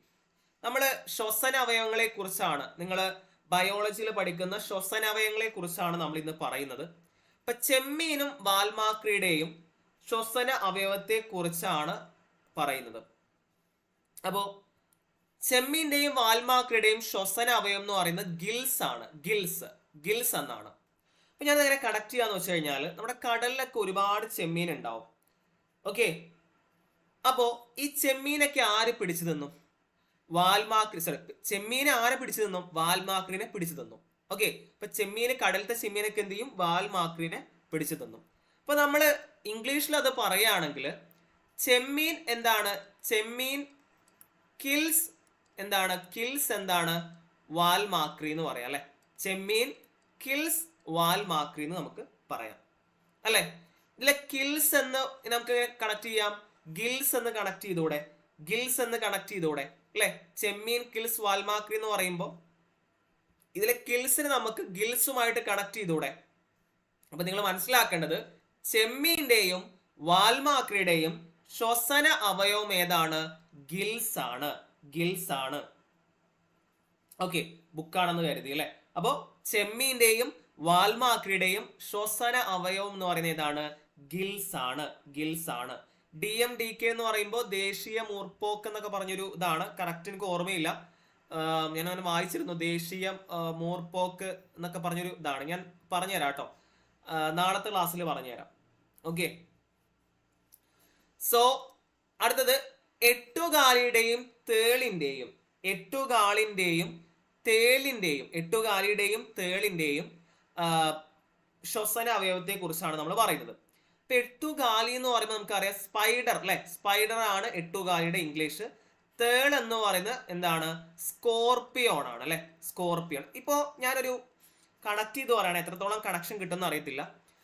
നമ്മൾ ശ്വസന അവയവങ്ങളെ കുറിച്ചാണ്. നിങ്ങൾ ബയോളജിയിൽ പഠിക്കുന്ന ശ്വസനവയങ്ങളെ കുറിച്ചാണ് നമ്മൾ ഇന്ന് പറയുന്നത്. ഇപ്പൊ ചെമ്മീനും വാൽമാക്രിയുടെയും ശ്വസന അവയവത്തെ കുറിച്ചാണ് പറയുന്നത്. അപ്പോ ചെമ്മീന്റെയും വാൽമാക്രിയുടെയും ശ്വസന അവയവം എന്ന് പറയുന്നത് ഗിൽസ് ആണ്. ഗിൽസ് ഗിൽസ് എന്നാണ്. അപ്പൊ ഞാൻ നേരെ കണക്ട് ചെയ്യാന്ന് വെച്ച് കഴിഞ്ഞാൽ നമ്മുടെ കടലിലൊക്കെ ഒരുപാട് ചെമ്മീൻ ഉണ്ടാവും. ഓക്കെ അപ്പോ ഈ ചെമ്മീനൊക്കെ ആര് പിടിച്ചു തിന്നും? വാൽമാക്രി സോറി ചെമ്മീനെ ആരെ പിടിച്ചു തന്നു? വാൽമാക്രിനെ പിടിച്ചു തന്നു. ഓക്കെ അപ്പൊ ചെമ്മീന് കടലത്തെ ചെമ്മീനൊക്കെ എന്ത് ചെയ്യും? വാൽമാക്രിനെ പിടിച്ചു തന്നു. അപ്പൊ നമ്മൾ ഇംഗ്ലീഷിൽ അത് പറയുകയാണെങ്കിൽ ചെമ്മീൻ എന്താണ്? ചെമ്മീൻ കിൽസ് എന്താണ്? കിൽസ് എന്താണ്? വാൽമാക്രി എന്ന് പറയാം അല്ലെ? ചെമ്മീൻ കിൽസ് വാൽമാക്രി എന്ന് നമുക്ക് പറയാം അല്ലെ? ഇതിലെ കിൽസ് എന്ന് നമുക്ക് കണക്ട് ചെയ്യാം. ഗിൽസ് എന്ന് കണക്ട് ചെയ്തൂടെ? ഗിൽസ് എന്ന് കണക്ട് ചെയ്തൂടെ? അല്ലെ ചെമ്മീൻ കിൽസ് വാൽമാക്രി എന്ന് പറയുമ്പോൾ ഇതിലെ കിൽസിന് നമുക്ക് ഗിൽസുമായിട്ട് കണക്ട് ചെയ്തൂടെ അപ്പൊ നിങ്ങൾ മനസ്സിലാക്കേണ്ടത് ചെമ്മീന്റെയും വാൽമാക്രിയുടെയും ശ്വസന അവയവം ഏതാണ്? ഗിൽസ് ആണ് ഗിൽസ് ആണ് ഓക്കെ ബുക്കാണെന്ന് കരുതി അല്ലെ അപ്പോ ചെമ്മീന്റെയും വാൽമാക്രിയുടെയും ശ്വസന അവയവം എന്ന് പറയുന്നത് ഏതാണ്? ഗിൽസ് ആണ് ഗിൽസ് ആണ് ഡി എം ഡി കെ എന്ന് പറയുമ്പോൾ ദേശീയ മൂർപ്പോക്ക് എന്നൊക്കെ പറഞ്ഞൊരു ഇതാണ്. കറക്റ്റ് എനിക്ക് ഓർമ്മയില്ല. ഞാൻ അങ്ങനെ വായിച്ചിരുന്നു. ദേശീയ മൂർപ്പോക്ക് എന്നൊക്കെ പറഞ്ഞൊരു ഇതാണ്. ഞാൻ പറഞ്ഞുതരാം കേട്ടോ. നാളത്തെ ക്ലാസ്സിൽ പറഞ്ഞുതരാം. ഓക്കെ സോ അടുത്തത്. എട്ടുകാലിയുടെയും തേളിന്റെയും എട്ടുകാലിന്റെയും തേളിന്റെയും എട്ടുകാലിയുടെയും തേളിന്റെയും ശ്വസന അവയവത്തെ കുറിച്ചാണ് നമ്മൾ പറയുന്നത്. എട്ടുകാലി എന്ന് പറയുമ്പോൾ നമുക്കറിയാം സ്പൈഡർ അല്ലെ സ്പൈഡർ ആണ് എട്ടുകാലിയുടെ ഇംഗ്ലീഷ് തേൾ എന്ന് പറയുന്നത് എന്താണ്? സ്കോർപ്പിയോൺ ആണ് അല്ലെ? സ്കോർപ്പിയോൺ ഇപ്പോ ഞാനൊരു കണക്ട് ചെയ്ത് പറയണം എത്രത്തോളം കണക്ഷൻ കിട്ടുമെന്ന് അറിയത്തില്ല.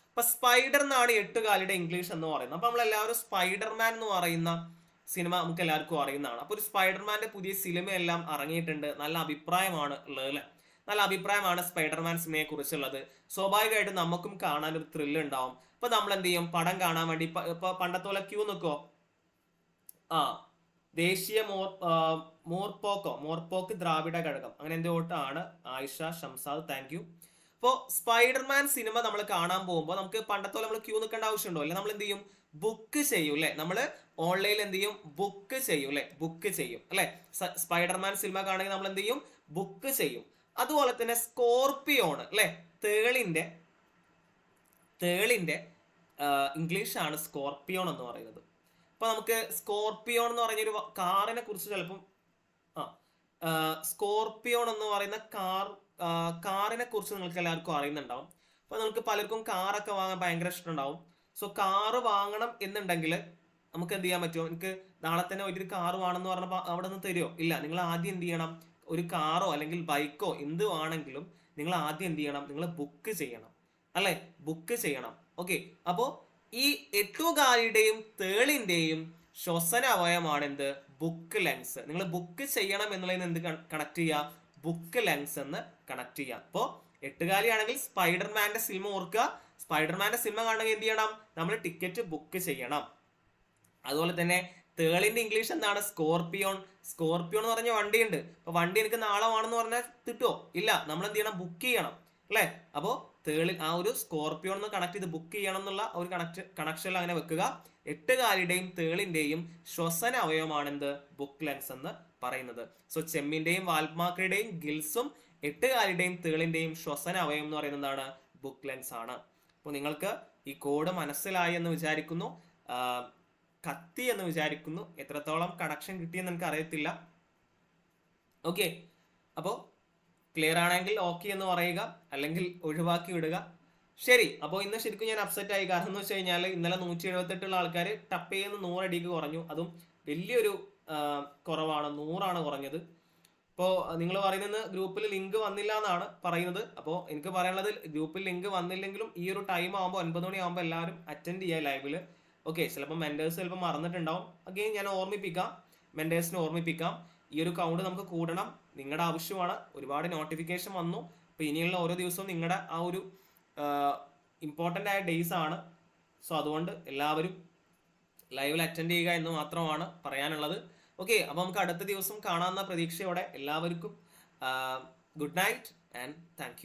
അപ്പൊ സ്പൈഡർ എന്നാണ് എട്ടുകാലിയുടെ ഇംഗ്ലീഷ് എന്ന് പറയുന്നത്. അപ്പൊ നമ്മളെല്ലാവരും സ്പൈഡർമാൻ എന്ന് പറയുന്ന സിനിമ നമുക്ക് എല്ലാവർക്കും അറിയുന്നതാണ്. അപ്പൊ ഒരു സ്പൈഡർമാന്റെ പുതിയ സിനിമയെല്ലാം ഇറങ്ങിയിട്ടുണ്ട് നല്ല അഭിപ്രായമാണ് ഉള്ളത് അല്ലെ? നല്ല അഭിപ്രായമാണ് സ്പൈഡർമാൻ സിനിമയെ കുറിച്ചുള്ളത്. സ്വാഭാവികമായിട്ടും നമുക്കും കാണാൻ ഒരു ത്രില്ല് അപ്പൊ നമ്മൾ എന്ത് ചെയ്യും പടം കാണാൻ വേണ്ടി ഇപ്പൊ ഇപ്പൊ പണ്ടത്തെ ക്യൂ നിൽക്കോ ആ ദേശീയ മോർ മോർപോക്കോ മോർപോക്ക് ദ്രാവിഡ ഘടകം. അങ്ങനെ എന്തോ ആണ്. ആയിഷ ഷംസാദ് താങ്ക് യു അപ്പോൾ സ്പൈഡർമാൻ സിനിമ നമ്മൾ കാണാൻ പോകുമ്പോൾ നമുക്ക് പണ്ടത്തെ നമ്മൾ ക്യൂ നിൽക്കേണ്ട ആവശ്യമുണ്ടോ? അല്ലെ നമ്മൾ എന്ത് ചെയ്യും ബുക്ക് ചെയ്യും അല്ലെ? നമ്മൾ ഓൺലൈനിൽ എന്ത് ചെയ്യും ബുക്ക് ചെയ്യും അല്ലെ? ബുക്ക് ചെയ്യും അല്ലെ? സ്പൈഡർമാൻ സിനിമ കാണുകയും നമ്മൾ എന്ത് ചെയ്യും ബുക്ക് ചെയ്യും. അതുപോലെ തന്നെ സ്കോർപ്പിയോണ് അല്ലെ? തേളിന്റെ തേളിന്റെ ഇംഗ്ലീഷ് സ്കോർപിയോൺ സ്കോർപ്പിയോൺ എന്ന് പറയുന്നത്. അപ്പോൾ നമുക്ക് സ്കോർപ്പിയോൺ എന്ന് ഒരു കാറിനെ കുറിച്ച് ചിലപ്പം ആ സ്കോർപ്പിയോൺ എന്ന് പറയുന്ന കാർ കാറിനെ കുറിച്ച് നിങ്ങൾക്ക് എല്ലാവർക്കും അറിയുന്നുണ്ടാവും. അപ്പൊ നിങ്ങൾക്ക് പലർക്കും കാറൊക്കെ വാങ്ങാൻ ഭയങ്കര ഇഷ്ടമുണ്ടാവും. സോ കാറ് വാങ്ങണം എന്നുണ്ടെങ്കിൽ നമുക്ക് എന്ത് ചെയ്യാൻ പറ്റുമോ എനിക്ക് നാളെ തന്നെ ഒരു കാറ് വേണമെന്ന് പറഞ്ഞപ്പോൾ അവിടെ നിന്ന് തരുമോ ഇല്ല നിങ്ങൾ ആദ്യം എന്ത് ചെയ്യണം? ഒരു കാറോ അല്ലെങ്കിൽ ബൈക്കോ എന്ത് വേണമെങ്കിലും നിങ്ങൾ ആദ്യം എന്ത് ചെയ്യണം? നിങ്ങൾ ബുക്ക് ചെയ്യണം. അല്ലെ? ബുക്ക് ചെയ്യണം. ഓക്കെ അപ്പോ ഈ എട്ടുകാലിയുടെയും തേളിന്റെയും ശ്വസന അവയവമാണ് എന്ത് ബുക്ക് ലെങ്സ് നിങ്ങൾ ബുക്ക് ചെയ്യണം എന്നുള്ളതിന് എന്ത് കണക്ട് ചെയ്യുക ബുക്ക് ലെങ്സ് എന്ന് കണക്ട് ചെയ്യുക അപ്പോ എട്ടുകാലിയാണെങ്കിൽ സ്പൈഡർമാന്റെ സിനിമ ഓർക്കുക. സ്പൈഡർമാന്റെ സിനിമ കാണണമെങ്കിൽ എന്ത് ചെയ്യണം? നമ്മൾ ടിക്കറ്റ് ബുക്ക് ചെയ്യണം. അതുപോലെ തന്നെ തേളിന്റെ ഇംഗ്ലീഷ് എന്താണ്? സ്കോർപിയോൺ. സ്കോർപിയോൺ എന്ന് പറഞ്ഞ വണ്ടിയുണ്ട്. അപ്പൊ വണ്ടി എനിക്ക് നാളെ വേണമെന്ന് പറഞ്ഞാൽ കിട്ടുമോ ഇല്ല. നമ്മൾ എന്ത് ചെയ്യണം? ബുക്ക് ചെയ്യണം. അല്ലേ? അപ്പോ തേളിൽ ആ ഒരു സ്കോർപ്പിയോൺ എന്ന് കണക്ട് ചെയ്ത് ബുക്ക് ചെയ്യണം എന്നുള്ള ഒരു കണക്ട് കണക്ഷനിൽ അങ്ങനെ വെക്കുക. എട്ടുകാലിയുടെയും തേളിന്റെയും ശ്വസന അവയവമാണെന്ത്? ബുക്ക് ലെൻസ് എന്ന് പറയുന്നത്. സോ ചെമ്മിന്റെയും വാൽമാക്രിയുടെയും ഗിൽസും എട്ടുകാലിയുടെയും തേളിന്റെയും ശ്വസന അവയവം എന്ന് പറയുന്നത് എന്താണ്? ബുക്ക് ലെൻസ് ആണ്. അപ്പോൾ നിങ്ങൾക്ക് ഈ കോഡ് മനസ്സിലായി എന്ന് വിചാരിക്കുന്നു. കത്തി എന്ന് വിചാരിക്കുന്നു. എത്രത്തോളം കണക്ഷൻ കിട്ടിയെന്ന് എനിക്ക് അറിയത്തില്ല. ഓക്കെ അപ്പോൾ ക്ലിയർ ആണെങ്കിൽ ഓക്കെ എന്ന് പറയുക അല്ലെങ്കിൽ ഒഴിവാക്കി വിടുക. ശരി അപ്പോൾ ഇന്ന് ശരിക്കും ഞാൻ അപ്സെറ്റ് ആയി. കാരണം എന്ന് വെച്ച് കഴിഞ്ഞാൽ ഇന്നലെ നൂറ്റി എഴുപത്തെട്ടുള്ള ആൾക്കാർ ടപ്പ് ചെയ്യുന്ന നൂറടിക്ക് കുറഞ്ഞു. അതും വലിയൊരു കുറവാണ് നൂറാണ് കുറഞ്ഞത്. ഇപ്പോൾ നിങ്ങൾ പറയുന്നത് ഗ്രൂപ്പിൽ ലിങ്ക് വന്നില്ല എന്നാണ് പറയുന്നത്. അപ്പോൾ എനിക്ക് പറയാനുള്ളത് ഗ്രൂപ്പിൽ ലിങ്ക് വന്നില്ലെങ്കിലും ഈ ഒരു ടൈം ആകുമ്പോൾ ഒൻപത് മണിയാകുമ്പോൾ എല്ലാവരും അറ്റൻഡ് ചെയ്യുക ലൈവിൽ ഓക്കെ ചിലപ്പോൾ മെന്റേഴ്സ് ചിലപ്പോൾ മറന്നിട്ടുണ്ടാവും. അഗെയിൻ ഞാൻ ഓർമ്മിപ്പിക്കാം. മെന്റേഴ്സിനെ ഓർമ്മിപ്പിക്കാം. ഈ ഒരു കൗണ്ട് നമുക്ക് കൂടണം. നിങ്ങളുടെ ആവശ്യമാണ്. ഒരുപാട് നോട്ടിഫിക്കേഷൻ വന്നു. അപ്പോൾ ഇനിയുള്ള ഓരോ ദിവസവും നിങ്ങളുടെ ആ ഒരു ഇമ്പോർട്ടന്റ് ആയ ഡേയ്സ് ആണ്. സോ അതുകൊണ്ട് എല്ലാവരും ലൈവിൽ അറ്റൻഡ് ചെയ്യുക എന്ന് മാത്രമാണ് പറയാനുള്ളത്. ഓക്കെ അപ്പോൾ നമുക്ക് അടുത്ത ദിവസം കാണാവുന്ന പ്രതീക്ഷയോടെ എല്ലാവർക്കും ഗുഡ് നൈറ്റ് ആൻഡ് താങ്ക്